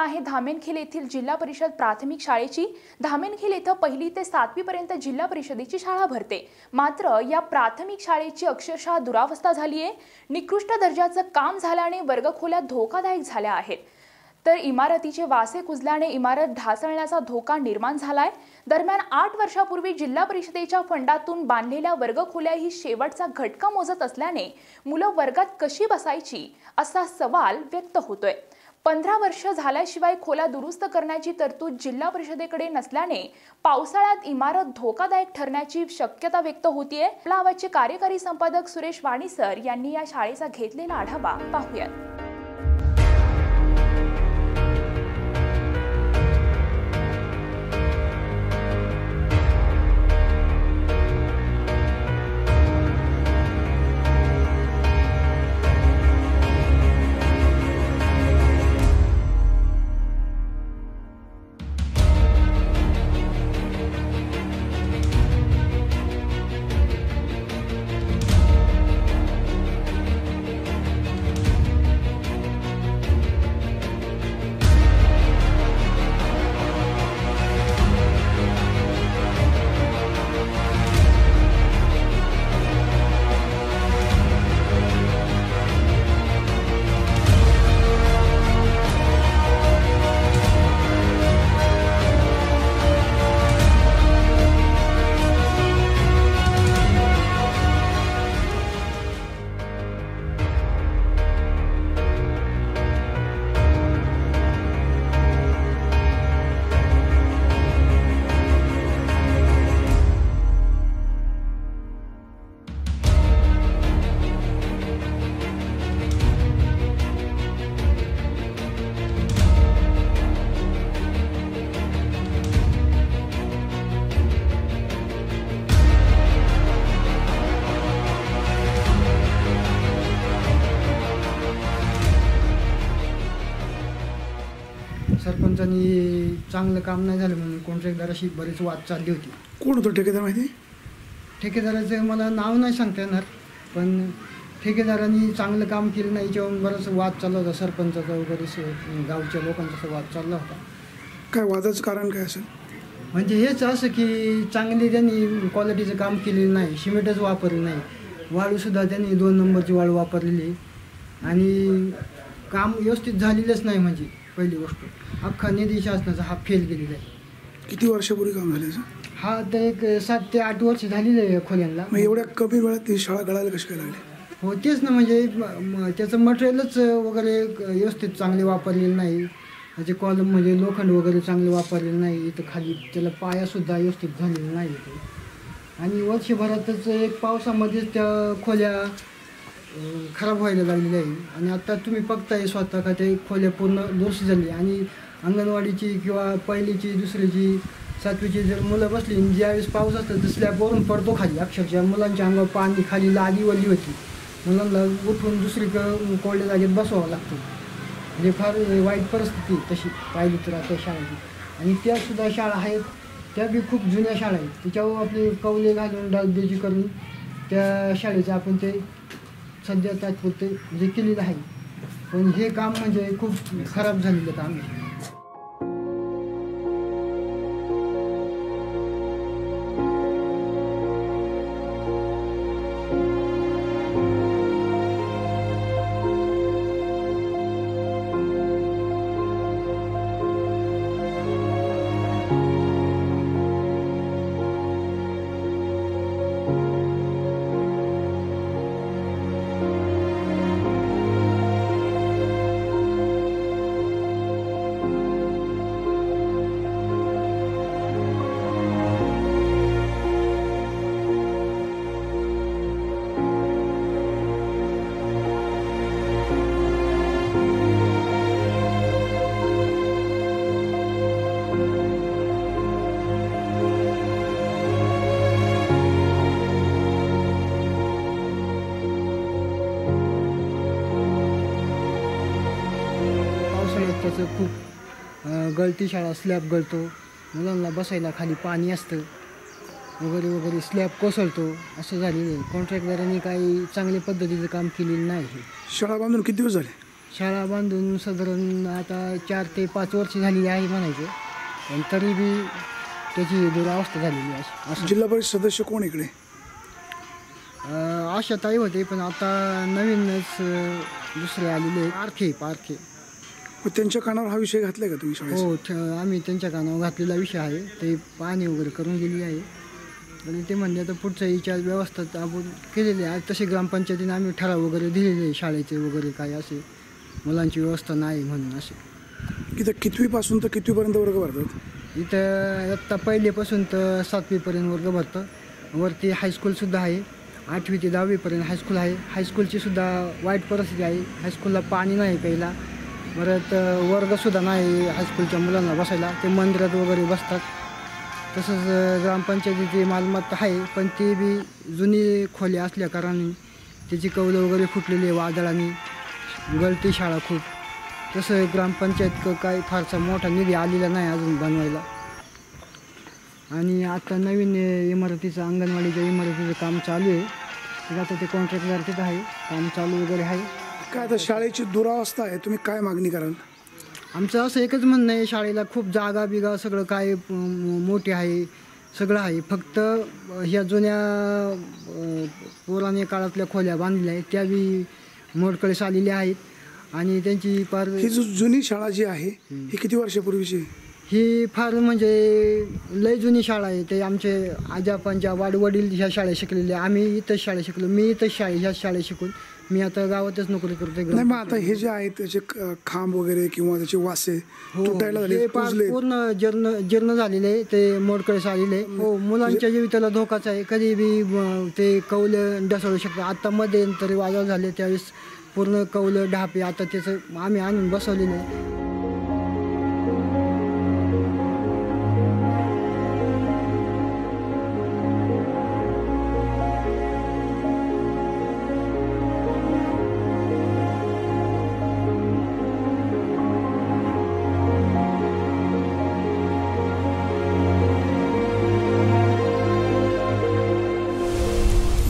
आहे धामेनखिल येथील जिल्हा परिषद प्राथमिक शाळेची. धामेनखिल येथे पहिली ते सातवी पर्यंत जिल्हा परिषदेची शाळा भरते. मात्र या प्राथमिक शाळेची अक्षरशः दुरावस्था झाली आहे निकृष्ट दर्जाचं काम झाल्याने वर्गखोल्या धोकादायक झाल्या आहेत. तर इमारतीचे वासे कुजल्याने इमारत ढासळण्याचा धोका निर्माण झालाय. दरम्यान आठ वर्षापूर्वी जिल्हा परिषदेच्या फंडातून बांधलेल्या वर्गखोल्या ही शेवटचा घटका मोजत असल्याने मुलं वर्गात कशी बसायची असा सवाल व्यक्त होतोय. पंधरा वर्ष झाल्याशिवाय खोला दुरुस्त करण्याची तरतूद जिल्हा परिषदेकडे नसल्याने पावसाळ्यात इमारत धोकादायक ठरण्याची शक्यता व्यक्त होतीये. आपल्या आवाजचे कार्यकारी संपादक सुरेश वाणीसर यांनी या शाळेचा घेतलेला आढावा पाहूयात. सरपंचांनी चांगलं काम नाही झालं म्हणून कॉन्ट्रॅक्टदाराशी बरीच वाद चालली होती. कोण होतं ठेकेदार माहिती? ठेकेदाराचं मला नाव नाही सांगता येणार पण ठेकेदारांनी चांगलं काम केलं नाही याच्यावर बराच वाद चालला होता सरपंचाचा वगैरे गावच्या लोकांचा असा वाद चालला होता. काय वादाचं कारण काय असेल? म्हणजे हेच असं की चांगली त्यांनी क्वालिटीचं काम केलेलं नाही सिमेंटच वापरलं नाही. वाळूसुद्धा त्यांनी दोन नंबरची वाळू वापरलेली. आणि काम व्यवस्थित झालेलंच नाही म्हणजे. पहिली गोष्ट. अख्खा निधी शासनाचा हा फेल गेलेला आहे. किती वर्षापूर्वी काम झालं याचं? हा आता एक सात ते आठ वर्ष झालेलं आहे खोल्यांना. मग एवढ्या कमी वेळात ती शाळा गळायला कशी काय लागली? हो तेच ना म्हणजे म- म- त्याचं मटेरियलच वगैरे व्यवस्थित चांगले वापरलेलं नाही. त्याचे कॉलम म्हणजे लोखंड वगैरे चांगले वापरलेलं नाही. इथं खाली त्याला पायासुद्धा व्यवस्थित झालेला नाही इथे आणि वर्षभरातच एक पावसामध्येच त्या खोल्या खराब व्हायला लागलेली आहे. आणि आता तुम्ही बघताय स्वतः का ते खोल्या पूर्ण दोष झाली आणि अंगणवाडीची किंवा पहिलीची दुसरीची सातवीची जर मुलं बसली आणि ज्यावेळेस पाऊस असतो तर स्लॅबवरून पडतो खाली. अक्षरशः मुलांच्या अंगावर पाणी खाली लादी वल्ली होती. मुलांना उठून दुसरीकडं कोरड्या जागेत बसवावं लागतं. म्हणजे फार वाईट परिस्थिती तशी पाहिली तर आता शाळेची. आणि त्यासुद्धा शाळा आहेत. त्या बी खूप जुन्या शाळा आहेत. त्याच्यावर आपले कौले घालून डागबेजी करून त्या शाळेचं आपण ते सध्या तात्पुरते म्हणजे केलेलं आहे. पण हे काम म्हणजे खूप खराब झालेलं काम आहे त्याचं खूप गळती शाळा स्लॅब गळतो. मुलांना बसायला खाली पाणी असतं. वगैरे वगैरे स्लॅब कोसळतो. असं झालेलं आहे. कॉन्ट्रॅक्टदारांनी काही चांगल्या पद्धतीचं काम केलेलं नाही. शाळा बांधून किती दिवस झाले? शाळा बांधून साधारण आता चार ते पाच वर्ष झालेली आहे म्हणायचे. पण तरी बी त्याची दुरावस्था झालेली आहे. असं. जिल्हा परिषद सदस्य कोण इकडे? आशाताई होते पण आता नवीनच दुसरे आलेले पारखे पारखे. मग त्यांच्या कानावर हा विषय घातलाय का तुम्ही शाळेत हो ठ- आम्ही त्यांच्या कानावर घातलेला विषय आहे. ते पाहणी वगैरे करून गेली आहे. आणि ते म्हणले आता पुढच्या विचार व्यवस्था तर आपण केलेली आहे. तसे ग्रामपंचायतीने आम्ही ठराव वगैरे दिलेले आहे शाळेचे वगैरे काय असे. मुलांची व्यवस्था नाही म्हणून असे. इथं कितवीपासून तर कितवीपर्यंत वर्ग भरतात? इथं इयत्ता पहिलेपासून तर सातवीपर्यंत वर्ग भरतं. वरती हायस्कूलसुद्धा आहे. आठवी ते दहावीपर्यंत हायस्कूल आहे. हायस्कूलची सुद्धा वाईट परिस्थिती आहे. हायस्कूलला पाणी नाही प्यायला. परत वर्गसुद्धा नाही हायस्कूलच्या मुलांना बसायला. ते मंदिरात वगैरे बसतात. तसंच ग्रामपंचायतीची मालमत्ता आहे पण ती बी जुनी खोली असल्या कारणाने त्याची कौलं वगैरे फुटलेली आहे वादळाने. गळती शाळा खूप. तसं ग्रामपंचायत काही फारसा मोठा निधी आलेला नाही अजून बनवायला. आणि आता नवीन इमारतीचं अंगणवाडीच्या इमारतीचं काम चालू आहे. आता ते कॉन्ट्रॅक्टदार तिथं आहे. काम चालू वगैरे आहे. काय आता शाळेची दुरावस्था आहे तुम्ही काय मागणी कराल? आमचं असं एकच म्हणणं आहे शाळेला खूप जागा बिगा सगळं काय मोठी आहे सगळं आहे. फक्त ह्या जुन्या पुराण्या काळातल्या खोल्या बांधलेल्या आहेत त्या बी मोडकळीस आलेल्या आहेत आणि त्यांची फार ही जो जुनी शाळा जी आहे ही किती वर्षापूर्वीची? आहे? ही फार म्हणजे लय जुनी शाळा आहे. ते आमचे आजा पंजा वाडवडील ह्या शाळेत शिकलेले आम्ही इथंच शाळेत शिकलो मी इथंच शाळे ह्या शाळेत शिकून मी आता गावातच नोकरी करतोय नाही मग आता हे जे आहे त्याचे क- खांब वगैरे किंवा त्याचे वासे हो, तुटायला कुजले पूर्ण जीर्ण जीर्ण झालेले आहे, ते मोडकळीस आलेले आहे. हो मुलांच्या जीविताला धोकाच आहे. कधी बी अं, ते कौलं ढसळू शकतं आता मध्यंतरी वादळ झाले त्यावेळेस पूर्ण कौलं ढापे आता त्याचं आम्ही आणून बसवलेलं आहे.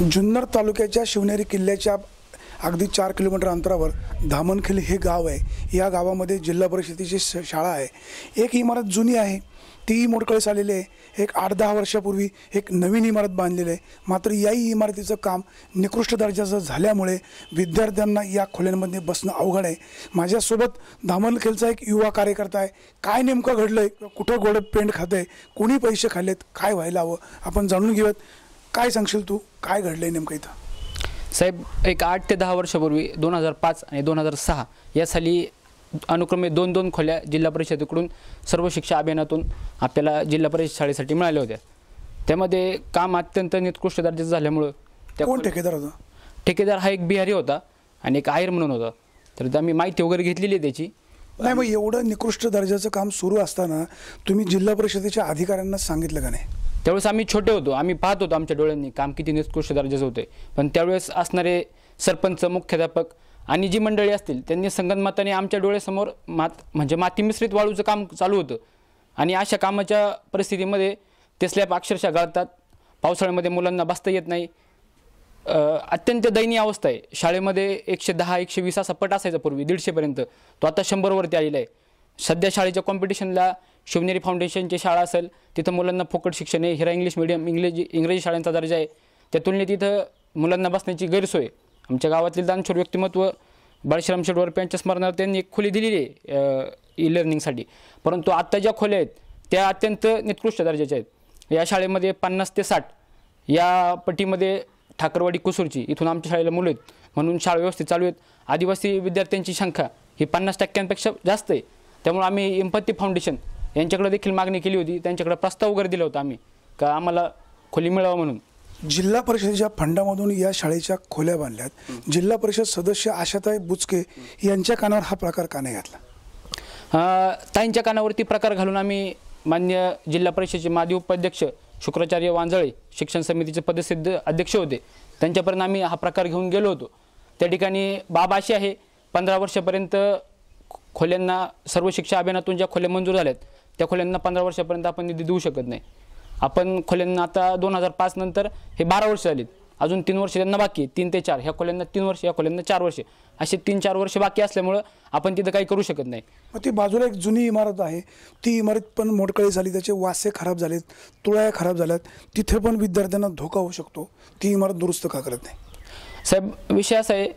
जुन्नर तालुक्याच्या शिवनेरी किल्ल्याच्या अगदी चार किलोमीटर अंतरावर धामणखेल हे गाव आहे. या गावामध्ये जिल्हा परिषदेची श शाळा आहे. एक इमारत जुनी आहे. ती मोडकळीस आलेली आहे. एक आठ दहा वर्षापूर्वी एक नवीन इमारत बांधलेली आहे. मात्र याही इमारतीचं काम निकृष्ट दर्जाचं झाल्यामुळे विद्यार्थ्यांना या खोल्यांमध्ये बसणं अवघड आहे. माझ्यासोबत धामणखेलचा एक युवा कार्यकर्ता आहे. काय नेमकं घडलं आहे कुठं गोड पेंट खातं आहे कोणी पैसे खाल्लेत? काय व्हायला हवं? आपण जाणून घेऊयात. काय सांगशील तू? काय घडलंय नेमकं इथं? साहेब एक आठ ते दहा वर्षापूर्वी दोन हजार पाच आणि दोन हजार सहा या साली अनुक्रमे दोन दोन खोल्या जिल्हा परिषदेकडून सर्व शिक्षा अभियानातून आपल्याला जिल्हा परिषद शाळेसाठी मिळाल्या होत्या. त्यामध्ये काम अत्यंत निकृष्ट दर्जाचं झाल्यामुळं त्या कोण ठेकेदार होता? ठेकेदार हा एक बिहारी होता आणि एक आयर म्हणून होता. तर आम्ही माहिती वगैरे घेतलेली आहे त्याची. नाही मग एवढं निकृष्ट दर्जाचं काम सुरू असताना तुम्ही जिल्हा परिषदेच्या अधिकाऱ्यांना सांगितलं का नाही? त्यावेळेस आम्ही छोटे होतो आम्ही पाहत होतो आमच्या डोळ्यांनी काम किती निकृष्ट दर्जाचं होते. पण त्यावेळेस असणारे सरपंच मुख्याध्यापक आणि जी मंडळी असतील त्यांनी संगनमताने आमच्या डोळ्यासमोर मात म्हणजे माती मिश्रित वाळूचं काम चालू होतं. आणि अशा कामाच्या परिस्थितीमध्ये ते स्लॅब अक्षरशः गळतात. पावसाळ्यामध्ये मुलांना बसता येत नाही. अत्यंत दयनीय अवस्था आहे. शाळेमध्ये एकशे दहा एकशे वीस असा पट असायचा पूर्वी दीडशेपर्यंत. तो आता शंभरवरती आलेला आहे. सध्या शाळेच्या कॉम्पिटिशनला शिवनेरी फाउंडेशनची शाळा असेल तिथं मुलांना फुकट शिक्षण आहे. हिरा इंग्लिश मिडियम इंग्लिश इंग्रजी शाळांचा दर्जा आहे. त्या तुलनेत इथं मुलांना बसण्याची गैरसोय आमच्या गावातील दानशूर व्यक्तिमत्व बाळश्राम शेडवर यांच्या स्मरणार्थ त्यांनी एक खोली दिलेली आहे ई लर्निंगसाठी परंतु आत्ता ज्या खोल्या आहेत त्या अत्यंत निकृष्ट दर्जाच्या आहेत. या शाळेमध्ये पन्नास ते साठ या पटीमध्ये ठाकरवाडी कुसूरची इथून आमच्या शाळेला मुलं आहेत. म्हणून शाळा व्यवस्थित चालू आहेत. आदिवासी विद्यार्थ्यांची संख्या ही पन्नास टक्क्यांपेक्षा जास्त आहे. त्यामुळे आम्ही एम्पत्ती फाउंडेशन यांच्याकडे देखील मागणी केली होती. त्यांच्याकडे प्रस्ताव वगैरे दिला होता आम्ही का आम्हाला खोली मिळावं म्हणून. जिल्हा परिषदेच्या फंडामधून या शाळेच्या खोल्या बांधल्यात. जिल्हा परिषद सदस्य आशाताई बुचके यांच्या कानावर हा प्रकार का नाही घातला? ताईंच्या कानावरती प्रकार घालून आम्ही मान्य जिल्हा परिषदेचे माजी उपाध्यक्ष शुक्राचार्य वांजळे शिक्षण समितीचे पदसिद्ध अध्यक्ष होते. त्यांच्यापर्यंत आम्ही हा प्रकार घेऊन गेलो होतो. त्या ठिकाणी बाब अशी आहे पंधरा वर्षापर्यंत खोल्यांना सर्व शिक्षा अभियानातून ज्या खोल्या मंजूर झाल्यात त्या खोल्यांना पंधरा वर्षापर्यंत आपण निधी देऊ शकत नाही. आपण खोल्यांना आता दोन हजार पाच नंतर हे बारा वर्ष झालीत अजून तीन वर्ष त्यांना बाकी तीन ते चार. ह्या खोल्यांना तीन वर्ष ह्या खोल्यांना चार वर्ष. असे तीन चार वर्ष बाकी असल्यामुळं आपण तिथं काही करू शकत नाही. मग ती बाजूला एक जुनी इमारत आहे. ती इमारत पण मोडकळी झाली. त्याचे वासे खराब झालेत. तुळया खराब झाल्यात. तिथे पण विद्यार्थ्यांना धोका होऊ शकतो. ती इमारत दुरुस्त का करत नाही? साहेब विषय असा आहे.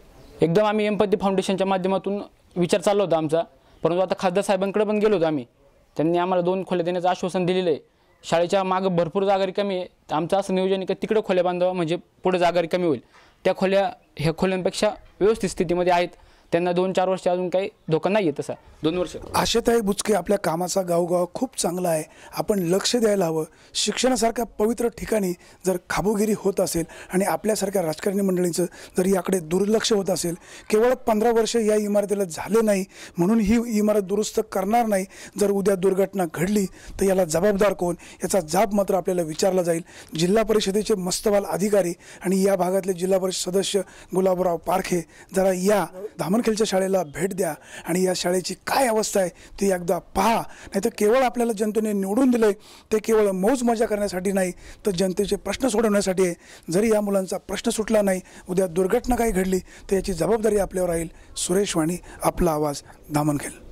एकदम आम्ही एम्पथी फाउंडेशनच्या माध्यमातून विचार चालला होता आमचा. परंतु आता खासदार साहेबांकडे पण गेलो होतो आम्ही. त्यांनी आम्हाला दोन खोल्या देण्याचं आश्वासन दिलेलं आहे. शाळेच्या मागं भरपूर जागा रिकामी आहे. तर आमचं असं नियोजन आहे की तिकडे खोल्या बांधावं म्हणजे पुढे जागा रिकामी होईल. त्या खोल्या ह्या खोल्यांपेक्षा व्यवस्थित स्थितीमध्ये आहेत. त्यांना दोन चार वर्ष अजून काही धोका नाही आहे तसा. दोन वर्ष. आशाताई बुचके आपल्या कामाचा गावगाव खूप चांगला आहे. आपण लक्ष द्यायला हवं. शिक्षणासारख्या पवित्र ठिकाणी जर खाबोगिरी होत असेल आणि आपल्यासारख्या राजकारणी मंडळींचं जर याकडे दुर्लक्ष होत असेल केवळ पंधरा वर्ष या इमारतीला झाले नाही म्हणून ही इमारत दुरुस्त करणार नाही. जर उद्या दुर्घटना घडली तर याला जबाबदार कोण? याचा जाब मात्र आपल्याला विचारला जाईल. जिल्हा परिषदेचे मस्तवाल अधिकारी आणि या भागातले जिल्हा परिषद सदस्य गुलाबराव पारखे जरा या धामणखेलच्या शाळेला भेट द्या आणि या शाळेची काय अवस्था आहे ती एकदा पहा. नाही तर केवळ आपल्याला जनतेने निवडून दिलं आहे ते केवळ मौज मजा करण्यासाठी नाही तर जनतेचे प्रश्न सोडवण्यासाठी आहे. जरी या मुलांचा प्रश्न सुटला नाही उद्या दुर्घटना काही घडली तर याची जबाबदारी आपल्यावर राहील. सुरेश वाणी आपला आवाज धामणखेल.